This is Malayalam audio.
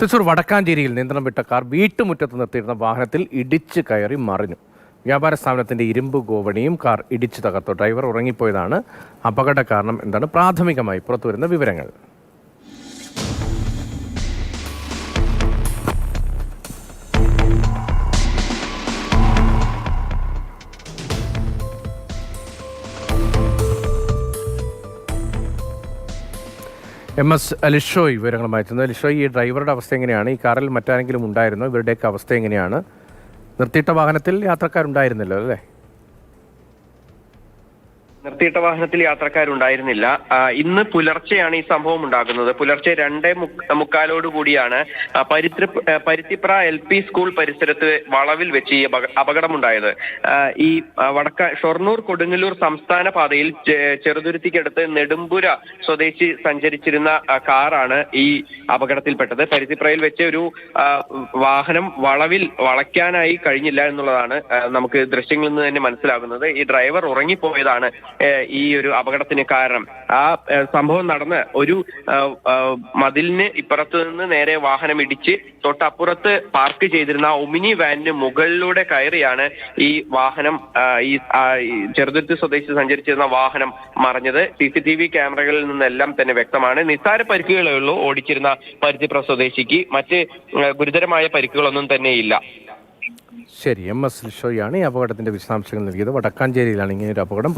തൃശൂർ വടക്കാഞ്ചേരിയിൽ നിയന്ത്രണം വിട്ട കാർ വീട്ടുമുറ്റത്ത് നിർത്തിയിരുന്ന വാഹനത്തിൽ ഇടിച്ച് കയറി മറിഞ്ഞു. വ്യാപാര സ്ഥാപനത്തിന്റെ ഇരുമ്പ് ഗോവണിയും കാർ ഇടിച്ചു തകർത്തു. ഡ്രൈവർ ഉറങ്ങിപ്പോയതാണ് അപകട കാരണം എന്താണ് പ്രാഥമികമായി പുറത്തുവരുന്ന വിവരങ്ങൾ. എം എസ് അലിഷോയ് വിവരങ്ങളുമായി എത്തുന്നത് അലിഷോയ് ഈ ഡ്രൈവറുടെ അവസ്ഥ എങ്ങനെയാണ്? ഈ കാറിൽ മറ്റാരെങ്കിലും ഉണ്ടായിരുന്നോ? ഇവരുടെയൊക്കെ അവസ്ഥ എങ്ങനെയാണ്? നിർത്തിയിട്ട വാഹനത്തിൽ യാത്രക്കാരുണ്ടായിരുന്നല്ലോ അല്ലേ? നിർത്തിയിട്ട വാഹനത്തിൽ യാത്രക്കാരുണ്ടായിരുന്നില്ല. ഇന്ന് പുലർച്ചെയാണ് ഈ സംഭവം ഉണ്ടാകുന്നത്. പുലർച്ചെ രണ്ടേ മുക്കാലോടുകൂടിയാണ് ആ, പരുത്തിപ്ര എൽ പി സ്കൂൾ പരിസരത്ത് വളവിൽ വെച്ച് ഈ അപക- അപകടമുണ്ടായത്. ഈ വടക്ക ഷൊർണൂർ കൊടുങ്ങല്ലൂർ സംസ്ഥാന പാതയിൽ ചെറുതുരുത്തിക്കടുത്ത് നെടുമ്പുര സ്വദേശി സഞ്ചരിച്ചിരുന്ന കാറാണ് ഈ അപകടത്തിൽപ്പെട്ടത്. പരുത്തിപ്രയിൽ വെച്ച് ഒരു വാഹനം വളവിൽ വളയ്ക്കാനായി കഴിഞ്ഞില്ല എന്നുള്ളതാണ് നമുക്ക് ദൃശ്യങ്ങളിൽ നിന്ന് തന്നെ മനസ്സിലാകുന്നത്. ഈ ഡ്രൈവർ ഉറങ്ങിപ്പോയതാണ് ഈ ഒരു അപകടത്തിന് കാരണം. ആ സംഭവം നടന്ന് ഒരു മതിലിന് ഇപ്പുറത്ത് നിന്ന് നേരെ വാഹനം ഇടിച്ച് തൊട്ടപ്പുറത്ത് പാർക്ക് ചെയ്തിരുന്ന ഒമിനി വാനിന് മുകളിലൂടെ കയറിയാണ് ഈ വാഹനം ഈ ചെറുതുരുത്തി സ്വദേശി സഞ്ചരിച്ചിരുന്ന വാഹനം മറിഞ്ഞത്. സി സി ടി വി ക്യാമറകളിൽ നിന്നെല്ലാം തന്നെ വ്യക്തമാണ്. നിസ്സാര പരിക്കുകളേ ഉള്ളൂ ഓടിച്ചിരുന്ന പരിധിപ്ര സ്വദേശിക്ക്. മറ്റ് ഗുരുതരമായ പരിക്കുകളൊന്നും തന്നെയില്ല ശരി എം എസ് ലിഷോയാണ് ഈ അപകടത്തിന്റെ വിശദാംശങ്ങൾ നൽകിയത്. വടക്കാഞ്ചേരിയിലാണ് ഇങ്ങനെ ഒരു അപകടം